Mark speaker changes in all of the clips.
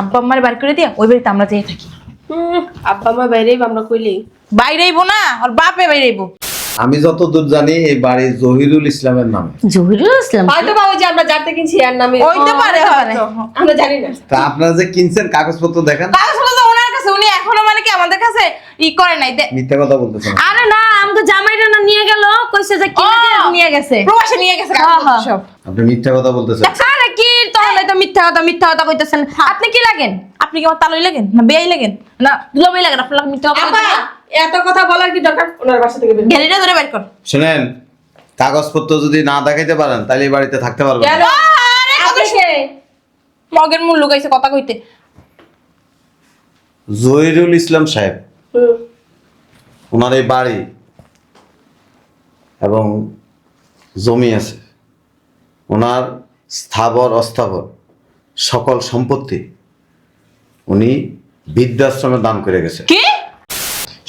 Speaker 1: আব্বা আম্মার বার করে দিয়া ওই বাড়িতে আমরা যেয়ে থাকি।
Speaker 2: আব্বা মা বাইরে আমরা কইলি
Speaker 1: বাইরে আইবো না আর বাপে বাইরে আইবো
Speaker 3: আমি যতদূর জানি এই বাড়ি জহিরুল ইসলামের নামে।
Speaker 4: জহিরুল ইসলাম?
Speaker 2: হয়তো বা ওই যে আমরা যাতে কিনছি আর নামে।
Speaker 1: হইতে পারে
Speaker 2: হয়তো
Speaker 1: হয়তো।
Speaker 2: আমরা জানি না।
Speaker 3: তা আপনারা যে কিনছেন কাগজপত্র দেখেন?
Speaker 1: কাগজপত্র উনি এখনও মানে কি আমাদের কাছে ই করে নাই? দে-
Speaker 3: মিথ্যা কথা বলতেছেন
Speaker 4: আরে না আমাকে জামাইটা না নিয়ে গেল কইছে যে কিনে দিয়ে! নিয়ে গেছে।
Speaker 1: প্রবাসে নিয়ে গেছে
Speaker 4: হ্যাঁ, হ্যাঁ।
Speaker 1: সব।
Speaker 3: আপনি মিথ্যা কথা বলতেছেন।
Speaker 4: আরে কি তখন তো মিথ্যা কথা মিথ্যা কথা কইতেছেন। আপনি কি লাগেন?
Speaker 1: আপনি কি আমার তালই লাগেন? না বেয়াই লাগেন? না দুলাবাই লাগেন আপনার মিথ্যা কথা
Speaker 2: এত কথা বলার কি দরকার? ওনার বাসা থেকে বের
Speaker 1: গেলিটা ধরে বের কর।
Speaker 3: শুনেন কাগজপত্র যদি না দেখাইতে পারেন তাহলে এই বাড়িতে থাকতে পারবেন না।
Speaker 2: কেন
Speaker 1: আরে
Speaker 2: আপনি কে?
Speaker 1: মগের মূল্য গাইছে কথা কইতে।
Speaker 3: জহিরুল ইসলাম সাহেব। ওনার এই বাড়ি এবং জমি আছে। ওনার স্থাবর অস্থাবর সকল সম্পত্তি উনি বৃদ্ধাশ্রমে দান করে গেছে।
Speaker 1: কি?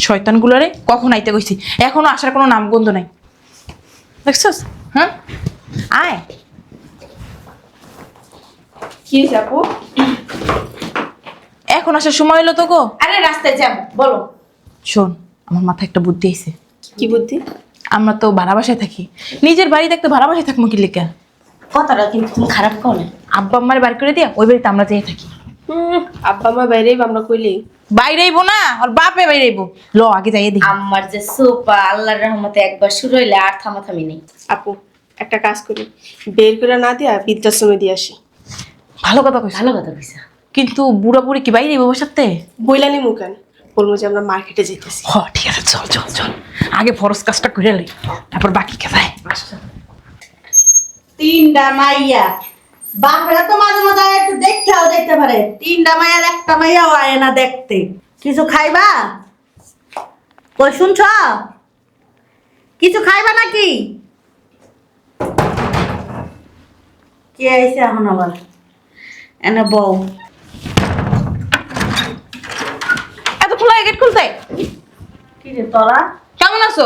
Speaker 1: শয়তান গুলারে কখন আইতে কইছি? এখনও আসার কোনো নামগন্ধ নাই। দেখছস? হ্যাঁ আয়।
Speaker 2: কি আপু?
Speaker 1: এখন আসার সময় হলো তো গো
Speaker 4: আরে রাস্তায় যাব বলো।
Speaker 1: শোন আমার মাথায় একটা বুদ্ধি আইছে।
Speaker 2: কি বুদ্ধি?
Speaker 1: আমরা তো ভাড়া বাসায় থাকি। নিজের বাড়িতে থাকতে ভাড়া বাসায় থাকব কি লেখা
Speaker 4: কথাটা কিন্তু তুমি খারাপ কও না।
Speaker 1: আব্বা আম্মার বাড়ি করে দিয়া ওই বাড়িতে আমরা যেয়ে থাকি।
Speaker 2: হুম, আব্বা মা বাইরেই আমরা কইলি
Speaker 1: বাইরে আইবো না ওর বাপে বাইরে আইবো ল আগে যাইয়ে দেখি।
Speaker 4: আমার যে সোপা আল্লাহর রহমতে একবার শুরু হইলে আর থামাথামি নেই।
Speaker 2: আপু একটা কাজ করি। বের করে না দিয়া বৃদ্ধাশ্রমে দিয়ে আসি।
Speaker 1: ভালো কথা কইছ।
Speaker 4: ভালো কথা কইছা।
Speaker 1: কিন্তু বুড়া বুড়ি কি বাইরে বসাতে
Speaker 2: বইলানি মুখান বলব যে আমরা মার্কেটে যেতেছি।
Speaker 1: হ ঠিক আছে চল চল চল। আগে ফরজ কাজটা করে লই তারপর বাকি
Speaker 5: তিনটা মাইয়া। বাপরা তো মাঝে মাঝে একটু দেখতেও দেখতে পারে। তিনটা মাইয়ার একটা মাইয়াও আয় না দেখতে। কিছু খাইবা? কই শুনছ? কিছু খাইবা নাকি? কে আইছে এখন আবার? এনে বউ
Speaker 1: এত খোলা গেট খুলতে?
Speaker 5: কি রে তোরা?
Speaker 1: কেমন আছো?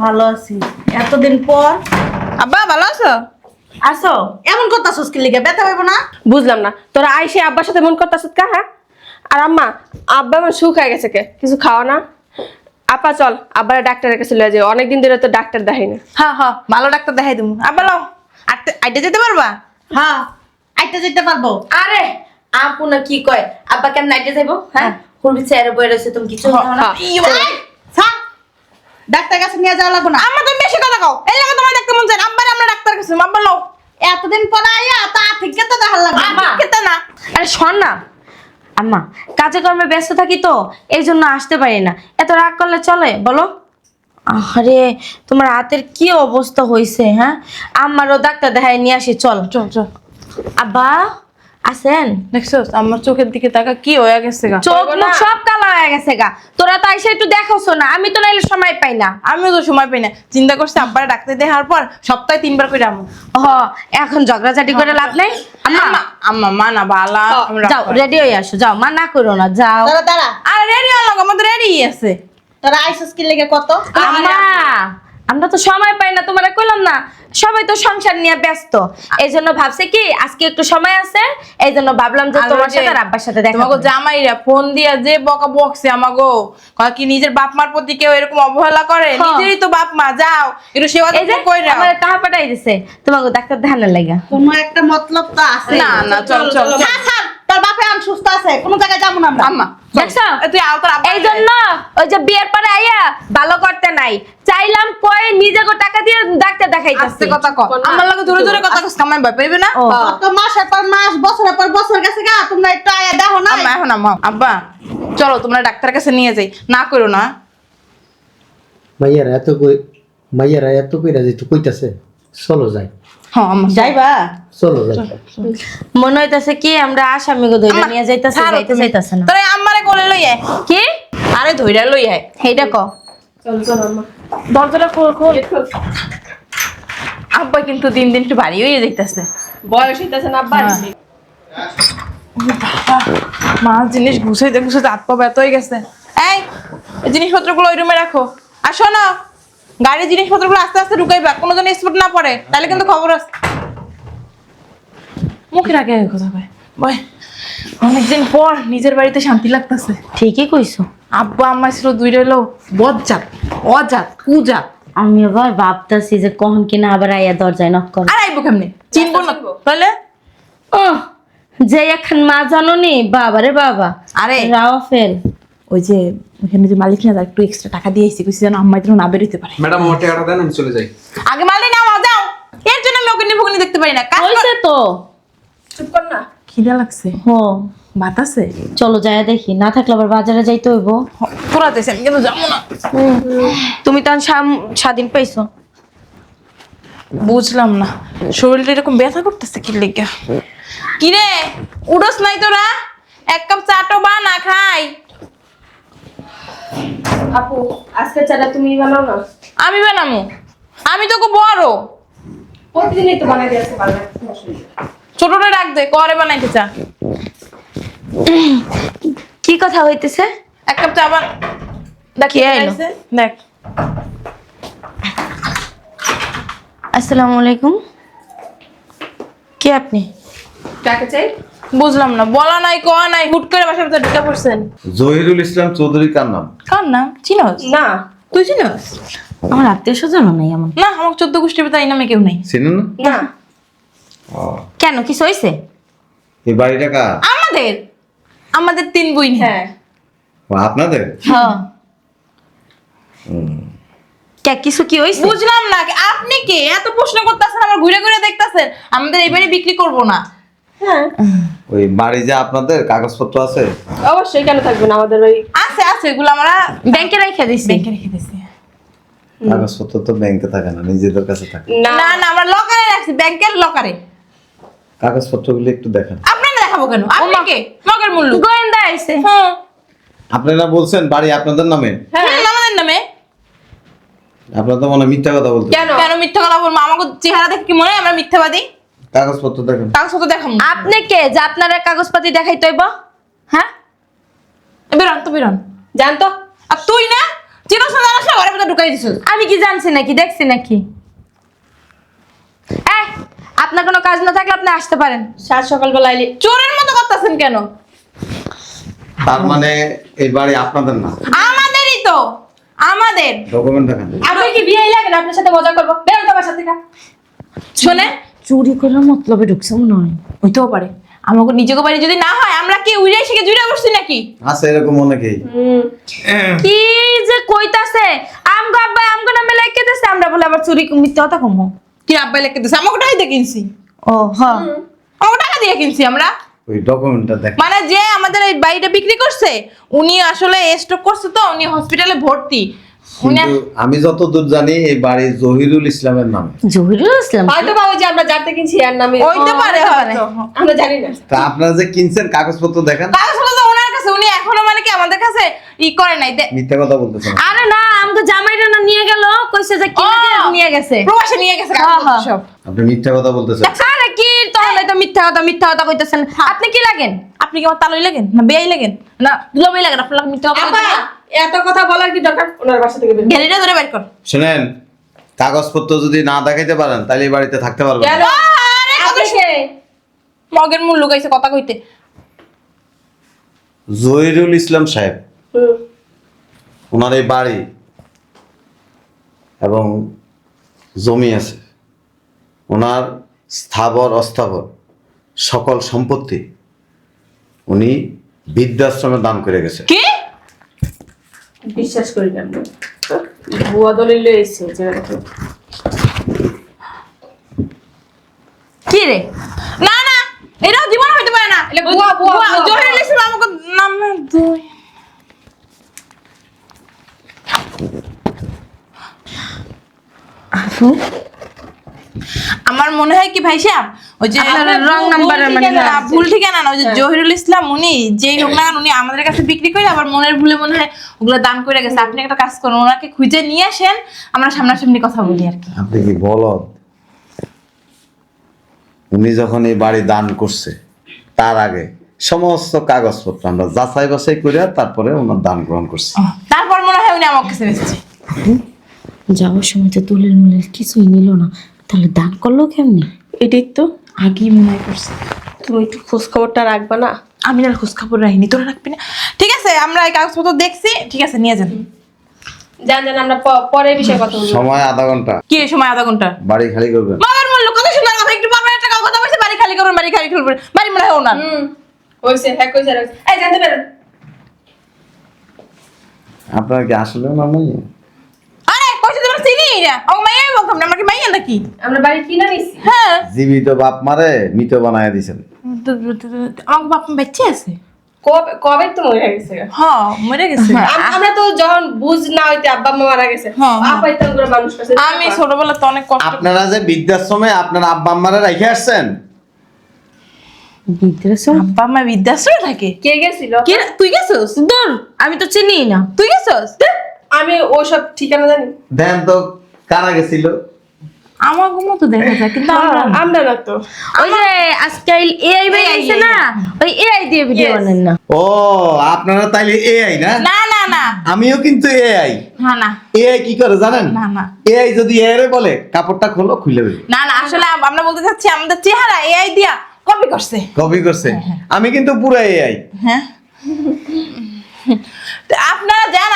Speaker 5: ভালো আছি। এতদিন পর?
Speaker 1: আব্বা ভালো আছো?
Speaker 5: আসো এমন কথা সুস্কি লিগে? ব্যথা পাইব না?
Speaker 2: বুঝলাম না। তোরা আইসে আব্বার সাথে মন করতেছ কা হ্যাঁ? আর আম্মা আব্বা আমার সুখ হয়ে গেছে কে? কিছু খাওয়া না? আপা চল আব্বার ডাক্তারের কাছে লয়ে যাও অনেকদিন ধরে তো ডাক্তার দেখাই না।
Speaker 1: হ্যাঁ হ্যাঁ ভালো ডাক্তার দেখাই তুমি আব্বা লাও। আইতে যেতে পারবা?
Speaker 5: হ্যাঁ আইতে যেতে পারব।
Speaker 4: আরে! আপু না কি কয়? আব্বা কেন নাইটে যাইবো? হ্যাঁ। হুড়ি চেয়ারে বয়ে রয়েছে তুমি কিছু খাও না।
Speaker 5: এই, থাক। ডাক্তার কাছে নিয়ে যাওয়া লাগবো না।
Speaker 1: আমরা তো বেশি কথা কও। এই লাগে তোমার দেখতে মন চায় আব্বার আমরা ডাক্তার কাছে আব্বা লাও
Speaker 5: এতদিন পরে আইয়া তা ঠিক তো দেখার লাগবে
Speaker 4: আম্মা।
Speaker 1: না।
Speaker 4: আরে শোন না। আম্মা কাজে কর্মে ব্যস্ত থাকি তো এই জন্য আসতে পারি না। এত রাগ করলে চলে বলো? আরে তোমার হাতের কি অবস্থা হয়েছে হ্যাঁ? আমারও ডাক্তার দেখায় নিয়ে আসি চল।
Speaker 1: চল চল।
Speaker 4: আব্বা! আছেন
Speaker 1: দেখছ আমার চোখের দিকে তাকা কি হয়ে গেছে গা?
Speaker 4: চোখ মুখ সব কালো হয়ে গেছে গা। তোরা তো এসে একটু দেখাওছো না আমি তো নাইলে সময় পাই না।
Speaker 1: আমিও তো সময় পাই না। চিন্তা করছি আব্বার ডাক্তার দেখার পর সপ্তাহে তিনবার করে আমু।
Speaker 4: ও এখন ঝগড়াঝাটি করে লাভ নেই? আম্মা
Speaker 1: আম্মা। আম্মা মা না বালা
Speaker 4: যাও রেডি হয়ে আসো যাও মা না করো না যাও।
Speaker 5: দাঁড়া দাঁড়া।
Speaker 1: আর রেডি হলো আমাদের রেডি আছে।
Speaker 5: তোরা আইসস কি লেগে কত?
Speaker 4: আম্মা। আমরা তো সময় পাই না তোমার কইলাম না। সবাই তো সংসার নিয়ে ব্যস্ত। এই জন্য ভাবছে কি আজকে একটু সময় আছে এই জন্য ভাবলাম যে তোমার সাথে আর আব্বার সাথে দেখা
Speaker 1: তোমাকে জামাইরা ফোন দিয়া যে বকা বকছে আমাগো কয় কি নিজের বাপ মার প্রতি কেউ এরকম অবহেলা করে?
Speaker 4: হ্যাঁ।
Speaker 1: নিজেরই তো বাপ মা যাও একটু সেবা
Speaker 4: যে
Speaker 1: যত্ন কইরা
Speaker 4: আমার টাকা পাঠাই দিছে তোমাকে ডাক্তার দেখানোর লাগা।
Speaker 5: কোনো একটা মতলব তো আছে।
Speaker 1: না না চল চল
Speaker 5: ছাড়, তোর বাপে আন সুস্থ আছে কোনো জায়গায় যাব না আমরা।
Speaker 1: আম্মা
Speaker 4: দেখছ?
Speaker 1: তুই আও তোর
Speaker 4: এই জন্য ওই যে বিয়ের পরে আইয়া ভালো করতে নাই। চাইলাম কই নিজেকে টাকা দিয়ে ডাক্তার
Speaker 1: আস্তে কথা কর আমার লাগে জোরে জোরে কথা কস কামাই ভয় পাইবে না?
Speaker 5: তো মাসের পর মাস বছরের পর বছর গেছে গা তোমরা একটু আয়া দেখো না
Speaker 1: আম্মা এখন আম্মা আব্বা চলো তোমরা ডাক্তারের কাছে নিয়ে যাই। না করো না।
Speaker 6: মাইয়ারা এত মাইয়ারা এত কইরা যেটু কইতাছে চলো যাই।
Speaker 1: হ্যাঁ আম্মা
Speaker 5: যাইবা?
Speaker 6: চলো
Speaker 4: মনে হইতাছে কি আমরা আসামি গো ধইরা নিয়ে যাইতাছে যাইতে যাইতাছে না।
Speaker 1: তোরে আম্মারে কোলে লই আয়।
Speaker 4: কি?
Speaker 1: আরে ধইরা লই আয়।
Speaker 4: এইটা ক।
Speaker 2: চল চল আম্মা।
Speaker 1: দরজাটা খোল খোল। আব্বা কিন্তু দিন দিন একটু ভারী হয়ে যাইতেছে।
Speaker 2: বয়স হইতেছে না আব্বা।
Speaker 1: হ্যাঁ। মা জিনিস গুছাইতে গুছাইতে হাত পা ব্যথ হয়ে গেছে। এই এই জিনিসপত্রগুলো ওই রুমে রাখো। আর শোনো গাড়ির জিনিসপত্রগুলো আস্তে আস্তে ঢুকাইবা কোনো জন স্পট না পড়ে তাহলে কিন্তু খবর আছে। মুখে রাখে কথা কয়। বয় অনেকদিন পর নিজের বাড়িতে শান্তি লাগতেছে।
Speaker 4: ঠিকই কইছো।
Speaker 1: আব্বা আম্মা ছিল দুইটা হলো বজ্জাত অজাত কুজাত।
Speaker 4: আমি আবার ভাবতেছি যে কখন কিনা আবার আইয়া দরজায় নক করে
Speaker 1: আর আইবো কেমনে? চিনবো না। তাহলে?
Speaker 4: ও যে এখন মা জাননি বাবারে বাবা।
Speaker 1: আরে।
Speaker 4: রাওয়াফেল
Speaker 1: ওই যে ওখানে যে মালিক না একটু এক্সট্রা টাকা দিয়ে এসেছি কইছি যেন আম্মা যেন না বেরোতে পারে।
Speaker 7: ম্যাডাম আমার টাকাটা দেন আমি চলে যাই।
Speaker 1: আগে মালিক নাও যাও। এর জন্য আমি ওকে নিবো দেখতে পারি না। কাজ কর-
Speaker 4: হইছে তো।
Speaker 2: চুপ কর না।
Speaker 1: খিদা লাগছে।
Speaker 4: হো।
Speaker 1: ভাত আছে?
Speaker 4: চলো যায় দেখি না থাকলে আবার বাজারে যাইতে হইব।
Speaker 1: পুরাতেছে আমি কিন্তু যাব না।
Speaker 4: তুমি তো স্বাধীন পাইছো।
Speaker 1: বুঝলাম না শরীরটা এরকম ব্যথা করতেছে কি লেগে? কি রে উড়োস নাই তোরা? এক কাপ চাটো বা না খাই।
Speaker 2: আপু আজকে চাটা তুমি বানাও না?
Speaker 1: আমি বানামু। আমি তোকে বড়।
Speaker 2: প্রতিদিনই তো বানাই দিয়েছে শরীরে।
Speaker 1: ছোটটা ডাক দে করে বানাইতে চা।
Speaker 4: কি কথা হইতেছে?
Speaker 1: এক কাপ চা বান দেখ দেখ।
Speaker 4: আসসালামু আলাইকুম। কে আপনি?
Speaker 2: কাকে চাই?
Speaker 1: বুঝলাম না। বলা নাই কয়া নাই হুট করে বাসার ভিতরে ঢুকে পড়ছেন।
Speaker 3: জহিরুল ইসলাম চৌধুরী কার নাম?
Speaker 1: কার নাম? চিনস?
Speaker 2: না।
Speaker 1: তুই চিনস?
Speaker 4: আমার আত্মীয় স্বজন নাই এমন।
Speaker 1: না আমার চোদ্দ গোষ্ঠীর ভিতরে এই নামে কেউ নেই।
Speaker 3: চিনেন না?
Speaker 2: না।
Speaker 4: কেন কিছু হয়েছে
Speaker 3: এই বাড়িটা কার?
Speaker 1: আমাদের। আমাদের তিন বই
Speaker 2: হ্যাঁ।
Speaker 3: ও, আপনাদের?
Speaker 4: হ্যাঁ। কে কিছু কি হয়েছে
Speaker 1: বুঝলাম না আপনি কে? এত প্রশ্ন করতেছেন আমার ঘুরে ঘুরে দেখতেছেন। আমাদের এবারে বিক্রি করব না।
Speaker 2: হ্যাঁ।
Speaker 3: ওই বাড়ি যে আপনাদের কাগজপত্র আছে?
Speaker 2: অবশ্যই কেন থাকবে না? আমাদের বাড়ি
Speaker 1: আছে আছে এগুলো আমরা
Speaker 4: ব্যাংকে রেখে দিছি।
Speaker 1: ব্যাংকে রেখে দিয়েছি
Speaker 3: কাগজপত্র তো ব্যাংকে থাকে না নিজেদের কাছে থাকে।
Speaker 2: না।
Speaker 1: না না আমরা লকারে রাখছি ব্যাংকের লকারে
Speaker 3: কাগজপত্রগুলো একটু দেখেন।
Speaker 1: আপনারা দেখাবো কেন? আপনি কে? মগের মূল্য।
Speaker 4: গোয়েন্দা আইছে।
Speaker 1: হ্যাঁ।
Speaker 3: আপনারা বলছেন বাড়ি আপনাদের নামে?
Speaker 1: হ্যাঁ। আমাদের নামে।
Speaker 3: আপনারা তো মনে হয় মিথ্যা কথা বলতে
Speaker 2: কেন?
Speaker 1: কেন মিথ্যা কথা বলব? আমাকে চেহারা দেখে কি মনে হয় আমরা মিথ্যাবাদী?
Speaker 3: কাগজপত্র দেখেন।
Speaker 1: কাগজপত্র দেখাবো।
Speaker 4: আপনি কে? যে আপনার কাগজপাতি দেখাইতে হইব? হ্যাঁ?
Speaker 1: বেরোন তো বেরোন।
Speaker 2: জানতো
Speaker 1: আর তুই না চিরস না না ঘরের ভিতরে ঢুকাই দিছিস।
Speaker 4: আমি কি জানছি নাকি দেখছি নাকি? এই, আপনার কোনো কাজ না থাকলে আপনি আসতে পারেন।
Speaker 2: সাত সকালবেলা আইলি
Speaker 1: চোরের মতো করতেছেন কেন?
Speaker 3: তার মানে এই বাড়ি আপনাদের না।
Speaker 1: আমাদেরই তো আমাদের।
Speaker 3: ডকুমেন্ট দেখেন।
Speaker 2: আপনি কি বিয়ে লাগেন আপনার সাথে মজা করব? বেরোন তো বাসা থেকে
Speaker 1: শোনে
Speaker 4: চুরি করে মতলবে ঢুকছে মনে হয়।
Speaker 1: হইতেও পারে। আমাকে নিজেকে বাড়ি যদি না হয় আমরা কি উড়ে শিখে জুড়ে বসছি নাকি?
Speaker 3: আছে এরকম অনেকেই।
Speaker 4: কি যে কইতাছে? আমগো আব্বা আমগো নামে লেখকেতেছে আমরা বলে আবার চুরি মিথ্যা কথা কমো।
Speaker 1: কি আব্বাই লেখকে দিছে? আমাকে টাকা দিয়ে কিনছি।
Speaker 4: ও হ্যাঁ।
Speaker 1: আমাকে টাকা দিয়ে কিনছি আমরা।
Speaker 3: ওই ডকুমেন্টটা দেখেন
Speaker 1: মানে যে আমাদের এই বাড়িটা বিক্রি করছে উনি আসলে স্টক করছে তো উনি হসপিটালে ভর্তি।
Speaker 3: আমি যতদূর জানি এই বাড়ি জহিরুল ইসলামের নামে।
Speaker 4: জহিরুল ইসলাম?
Speaker 2: হয়তো বাবু যে আমরা যাতে কিনছি আর নামে।
Speaker 1: হইতে পারে
Speaker 2: আমরা জানি না।
Speaker 3: তা আপনারা যে কিনছেন কাগজপত্র দেখেন।
Speaker 1: কাগজপত্র তো ওনার কাছে উনি এখনও মানে কি আমাদের কাছে ই করে নাই। দে-
Speaker 3: মিথ্যা কথা বলতেছেন
Speaker 4: আরে না আমগো জামাইরা না নিয়ে গেল কইছে যে কিনে দিয়ে নিয়ে গেছে।
Speaker 1: প্রবাসে নিয়ে গেছে
Speaker 4: হ্যাঁ,
Speaker 1: কাগজপত্র
Speaker 4: হ্যাঁ।
Speaker 1: সব।
Speaker 3: আপনি মিথ্যা কথা বলতেছেন।
Speaker 4: আরে কি তাহলে তো মিথ্যা কথা মিথ্যা কথা কইতেছেন। আপনি কি লাগেন?
Speaker 1: আপনি কি আমার তালই লাগেন? না বেয়াই লাগেন? না দুলাবাই লাগেন আপনার মিথ্যা কথা
Speaker 2: এত কথা বলার কি দরকার? ওনার বাসা থেকে বের
Speaker 1: গ্যালিটা ধরে বের কর।
Speaker 3: শুনেন কাগজপত্র যদি না দেখাইতে পারেন তাহলে এই বাড়িতে থাকতে পারবেন না।
Speaker 1: আরে কত মগের মূল্য গাইছে কথা কইতে।
Speaker 3: জহিরুল ইসলাম সাহেব।
Speaker 2: হুম।
Speaker 3: ওনার এই বাড়ি এবং জমি আছে। ওনার স্থাবর অস্থাবর সকল সম্পত্তি উনি বৃদ্ধাশ্রমে দান করে গেছে
Speaker 2: কি? বিশ্বাস করি না। ভুয়া দলিল এসেছে
Speaker 4: কি রে?
Speaker 1: না না এটাও জীবন হইতে পারে না। এটা
Speaker 2: বুয়া, বুয়া, বুয়া,
Speaker 1: জহিরুল ইসলাম আমাকে নাম দুই আমার মনে হয় কি ভাই সাহেব ওই যে ভুল
Speaker 4: মানে
Speaker 1: ঠিকানা,
Speaker 4: হ্যাঁ।
Speaker 1: ভুল ঠিকানা না ওই যে জহিরুল ইসলাম উনি যেই লোক না উনি আমাদের কাছে বিক্রি করে আবার মনের ভুলে মনে হয় ওগুলো দান করে গেছে। আপনি একটা কাজ করুন ওনাকে খুঁজে নিয়ে আসেন আমরা সামনাসামনি কথা বলি আর কি।
Speaker 3: আপনি কি বলদ? উনি যখন এই বাড়ি দান করছে তার আগে সমস্ত কাগজপত্র আমরা যাচাই বাছাই করে তারপরে ওনার দান গ্রহণ করছি।
Speaker 1: তারপর মনে হয় উনি আমার কাছে এসেছে
Speaker 4: যাওয়ার সময় তো তুলের মুলের কিছুই নিল না। তাহলে দান করল কেমনি?
Speaker 2: এটাই তো
Speaker 1: আগেই মনে করছে।
Speaker 2: তুমি একটু খোঁজ খবরটা রাখবা না?
Speaker 1: আমি না খোঁজ খবর রাখিনি তোরা রাখবি না। ঠিক আছে আমরা এই কাগজপত্র দেখছি ঠিক আছে নিয়ে যান।
Speaker 2: জান জান আমরা পরে বিষয়ে কথা বলব।
Speaker 3: সময় আধা ঘণ্টা।
Speaker 1: কি এই সময় আধা ঘণ্টা?
Speaker 3: বাড়ি খালি করবেন
Speaker 1: বাবার বলল কত সুন্দর কথা একটু বাবার একটা কথা বলছে বাড়ি খালি করবেন বাড়ি খালি করবেন বাড়ি মনে হয় ওনার
Speaker 2: হুম হইছে হ্যাঁ কইছে এই জানতে পারেন
Speaker 3: আপনার কি আসলে না
Speaker 1: আরে তোমার ও মাইয়াই বলতাম না আমরা মাইয়া নাকি?
Speaker 2: আমরা বাড়ি কিনা নিছি।
Speaker 1: হ্যাঁ।
Speaker 3: জীবিত বাপ মারে মৃত বানায় দিছেন।
Speaker 1: আমার বাপ বেঁচে আছে?
Speaker 2: কবে কবে তো মরে গেছে?
Speaker 1: হ্যাঁ মরে গেছে।
Speaker 2: আমরা তো যখন বুঝ না হইতে আব্বা মা মারা গেছে
Speaker 1: হ্যাঁ, হ্যাঁ।
Speaker 2: করে মানুষ করছে
Speaker 1: আমি ছোটবেলা তো অনেক কষ্ট
Speaker 3: আপনারা যে বৃদ্ধাশ্রমে আপনার আব্বা আম্মারে রেখে আসছেন?
Speaker 4: বৃদ্ধাশ্রম?
Speaker 1: আব্বা মা বৃদ্ধাশ্রমে থাকে?
Speaker 2: কে গেছিল?
Speaker 1: কি তুই গেছস?
Speaker 4: দূর আমি তো চিনি না।
Speaker 1: তুই গেছস?
Speaker 2: আমি ওসব ঠিকানা জানি।
Speaker 3: দেন তো কারা গেছিল
Speaker 1: আমার ঘুমো তো দেখা যায় কিন্তু আমরা না।
Speaker 2: আমরা না তো।
Speaker 4: ওই যে আজকাল এআই বেরিয়েছে না ওই এআই দিয়ে ভিডিও বানান না।
Speaker 3: ও আপনারা তাইলে এআই না?
Speaker 1: না না না।
Speaker 3: আমিও কিন্তু এআই
Speaker 1: না না।
Speaker 3: এআই কি করে জানেন?
Speaker 1: না, না।
Speaker 3: এআই যদি এআই বলে কাপড়টা খোলো খুলে দেবে।
Speaker 1: না না আসলে আম- আমরা বলতে চাচ্ছি আমাদের চেহারা এআই দিয়া কপি করছে।
Speaker 3: কপি করছে। আমি কিন্তু পুরো এআই
Speaker 1: হ্যাঁ।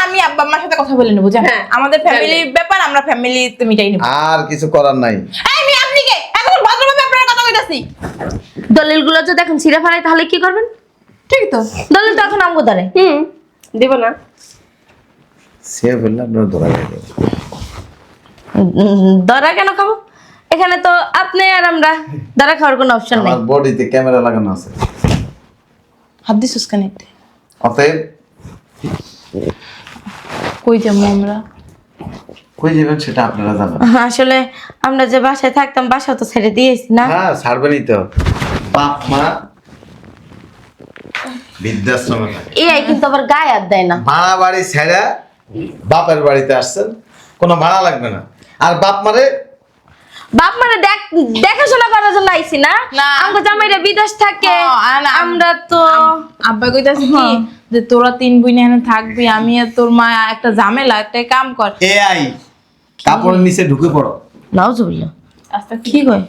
Speaker 1: আমি আব্বা আম্মার সাথে কথা বলে নেব যান
Speaker 2: হ্যাঁ,
Speaker 1: আমাদের ফ্যামিলি ব্যাপার আমরা ফ্যামিলি মিটাই নেব।
Speaker 3: আর কিছু করার নাই।
Speaker 1: এই আমি আপনি কে? এখন ভদ্রভাবে আপনার কথা কইতাছি।
Speaker 4: দলিলগুলো যদি এখন ছিঁড়ে ফেলাই তাহলে কি করবেন?
Speaker 1: ঠিক তো।
Speaker 4: দলিল তো এখন আমগো দ্বারে।
Speaker 2: হুম দিব না।
Speaker 3: সে বললে আপনারা ধরা গেল
Speaker 4: দরা কেন খাব? এখানে তো আপনি আর আমরা দরা খাওয়ার কোনো অপশন নাই।
Speaker 3: আমার বডিতে ক্যামেরা লাগানো আছে।
Speaker 1: হাত দিছিস কানেক্টে
Speaker 3: অতএব
Speaker 1: কই যাব আমরা?
Speaker 3: কই যাবেন সেটা আপনারা জানেন।
Speaker 4: আসলে আমরা যে বাসায় থাকতাম বাসা তো ছেড়ে দিয়েছি না?
Speaker 3: হ্যাঁ ছাড়বেনই তো। বাপ মা বৃদ্ধাশ্রমে থাকে।
Speaker 4: এআই কিন্তু আবার গায়ে হাত দেয় না।
Speaker 3: ভাড়া বাড়ি ছেড়া বাপের বাড়িতে আসছেন কোনো ভাড়া লাগবে না। আর বাপ মারে?
Speaker 4: বাপ মানে দেখ দেখাশোনা করার জন্য আইছি না। আমগো জামাইরা বিদেশ থাকে।
Speaker 1: হ্যাঁ, আর
Speaker 4: আমরা তো
Speaker 1: আব্বা কইতাছে কি যে তোরা তিন বোন এখানে থাকবি আমি আর তোর মা একটা ঝামেলা একটা কাম কর।
Speaker 3: এআই কাপড়ের নিচে ঢুকে পড়ো।
Speaker 4: নাউজুবিল্লাহ
Speaker 1: আস্তে
Speaker 4: কি কয়?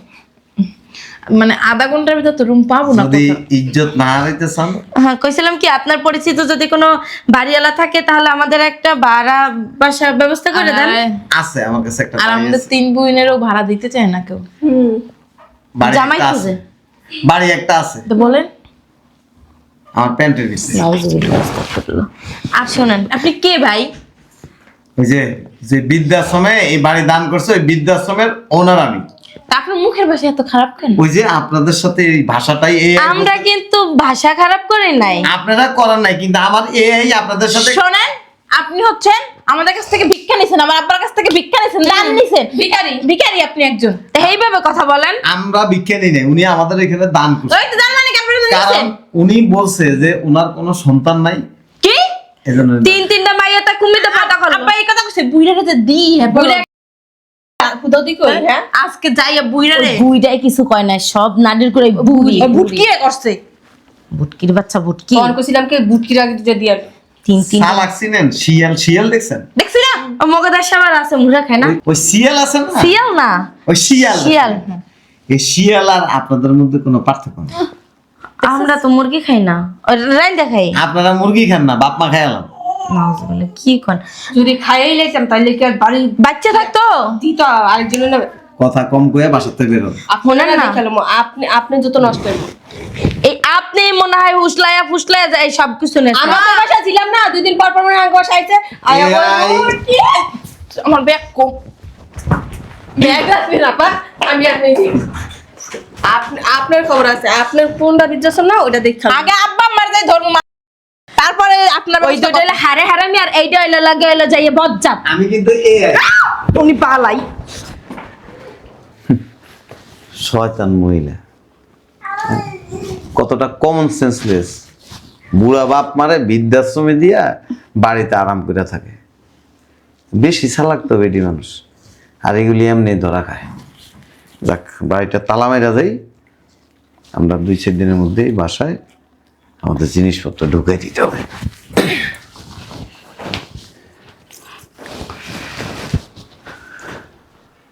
Speaker 1: মানে আধা ঘণ্টার ভিতর তো রুম পাবো না
Speaker 3: যদি। ইজ্জত না হারাইতে চান।
Speaker 4: হ্যাঁ কইছিলাম কি আপনার পরিচিত যদি কোনো বাড়িওয়ালা থাকে তাহলে আমাদের একটা ভাড়া বাসার ব্যবস্থা করে দেন।
Speaker 1: আর-
Speaker 3: আছে আমার কাছে একটা
Speaker 1: আর আমাদের তিন বোনেরও ভাড়া দিতে চায় না কেউ।
Speaker 2: হুম।
Speaker 3: বাড়ি
Speaker 4: জামাই
Speaker 3: একটা
Speaker 4: খুঁজে
Speaker 3: আছে। বাড়ি একটা আছে।
Speaker 1: তো বলেন।
Speaker 3: আমার প্যান্টের নিচে
Speaker 4: আর শোনেন
Speaker 1: আপনি কে ভাই?
Speaker 3: ওই যে যে বৃদ্ধাশ্রমে এই বাড়ি দান করছে ওই বৃদ্ধাশ্রমের ওনার আমি।
Speaker 1: আপনার মুখের ভাষা এত খারাপ কেন?
Speaker 3: ওই যে আপনাদের সাথে এই ভাষাটাই
Speaker 4: আমরা কিন্তু ভাষা খারাপ করি নাই।
Speaker 3: আপনারা করার নাই কিন্তু আমার এই আপনাদের সাথে
Speaker 1: শোনেন আপনি হচ্ছেন আমাদের কাছ থেকে ভিক্ষা নিছেন আমার আব্বার কাছ থেকে ভিক্ষা নিছেন দান নিছেন। ভিখারি। ভিখারি আপনি একজন।
Speaker 4: তো এইভাবে কথা বলেন।
Speaker 3: আমরা ভিক্ষা নিই নাই উনি আমাদের এখানে দান করছে।
Speaker 1: ওই তো দান মানে
Speaker 3: কারণ উনি বলছে যে উনার কোনো সন্তান নাই।
Speaker 1: কি?
Speaker 4: তিন তিনটা মাইয়া তা কুমিতে পাতা করল।
Speaker 1: আব্বা এই কথা কইছে বুইড়ারে যে দি হ্যাঁ বুইড়া
Speaker 2: কই হ্যাঁ।
Speaker 1: আজকে যাইয়া বুইড়ারে
Speaker 4: বুইটাই কিছু কয় না সব নাডির করে বুড়ি।
Speaker 1: বুটকি করছে।
Speaker 4: বুটকির বাচ্চা বুটকি।
Speaker 2: কইছিলাম কি বুটকির আগে দুটো দিয়া।
Speaker 4: তিন তিন
Speaker 3: শালাক চিনেন? শিয়াল শিয়াল দেখছেন?
Speaker 1: দেখছি না?
Speaker 4: ও মগদার সাবার আছে মুড়া খায় না?
Speaker 3: ওই- ওই শিয়াল আছে না?
Speaker 4: শিয়াল না?
Speaker 3: ওই শিয়াল
Speaker 4: শিয়াল।
Speaker 3: এই শিয়াল আর আপনাদের মধ্যে কোনো পার্থক্য নেই।
Speaker 4: আমরা তো মুরগি খাই না। রাইন্দা খাই।
Speaker 3: আপনারা মুরগি খান না বাপ মা খায়ালাম
Speaker 4: নাউজুবিল্লাহ কি কোন?
Speaker 2: যদি খাইয়াই লাইতাম তাহলে কি আর বাড়ি
Speaker 4: বাচ্চা থাকতো?
Speaker 2: দিত আরেকজনের নেবে
Speaker 3: কথা কম কয়ে বাসাতে বেরো
Speaker 2: আপনারা
Speaker 4: না।
Speaker 2: আপনি আপনি যত নষ্ট হইব।
Speaker 4: এই আপনি মনে হয় হুসলাইয়া ফুসলাইয়া যায় সব কিছু নেই
Speaker 2: আমরা তো বাসা ছিলাম না দুই দিন পর পর মনে বাসা আইছে?
Speaker 1: আমার ব্যাগ কো।
Speaker 2: ব্যাগ আপা আমি আর নেই। আপনি আপনার খবর আছে। আপনার কোনটা বিদ্যাসন না ওটা
Speaker 1: আগে আব্বা যাই ধর্ম তারপরে আপনার
Speaker 4: ওই দুটো হারে হারামি আর এইটা লাগে যাইয়ে বজ্জাত।
Speaker 3: আমি কিন্তু এই
Speaker 4: উনি পালাই
Speaker 3: শয়তান মহিলা। হ্যাঁ? কতটা কমন সেন্সলেস বুড়া বাপ মারে বৃদ্ধাশ্রমে দিয়া বাড়িতে আরাম করে থাকে। বেশি চালাক তো বেটি মানুষ। আর এগুলি এমনি ধরা খায়। যাক, বাড়িটা তালা মেরা যাই আমরা দুই, চার দিনের মধ্যেই বাসায় আমাদের জিনিসপত্র ঢুকাই দিতে হবে।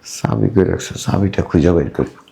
Speaker 3: চাবি করে রাখছে? চাবিটা খুঁজে বের করব।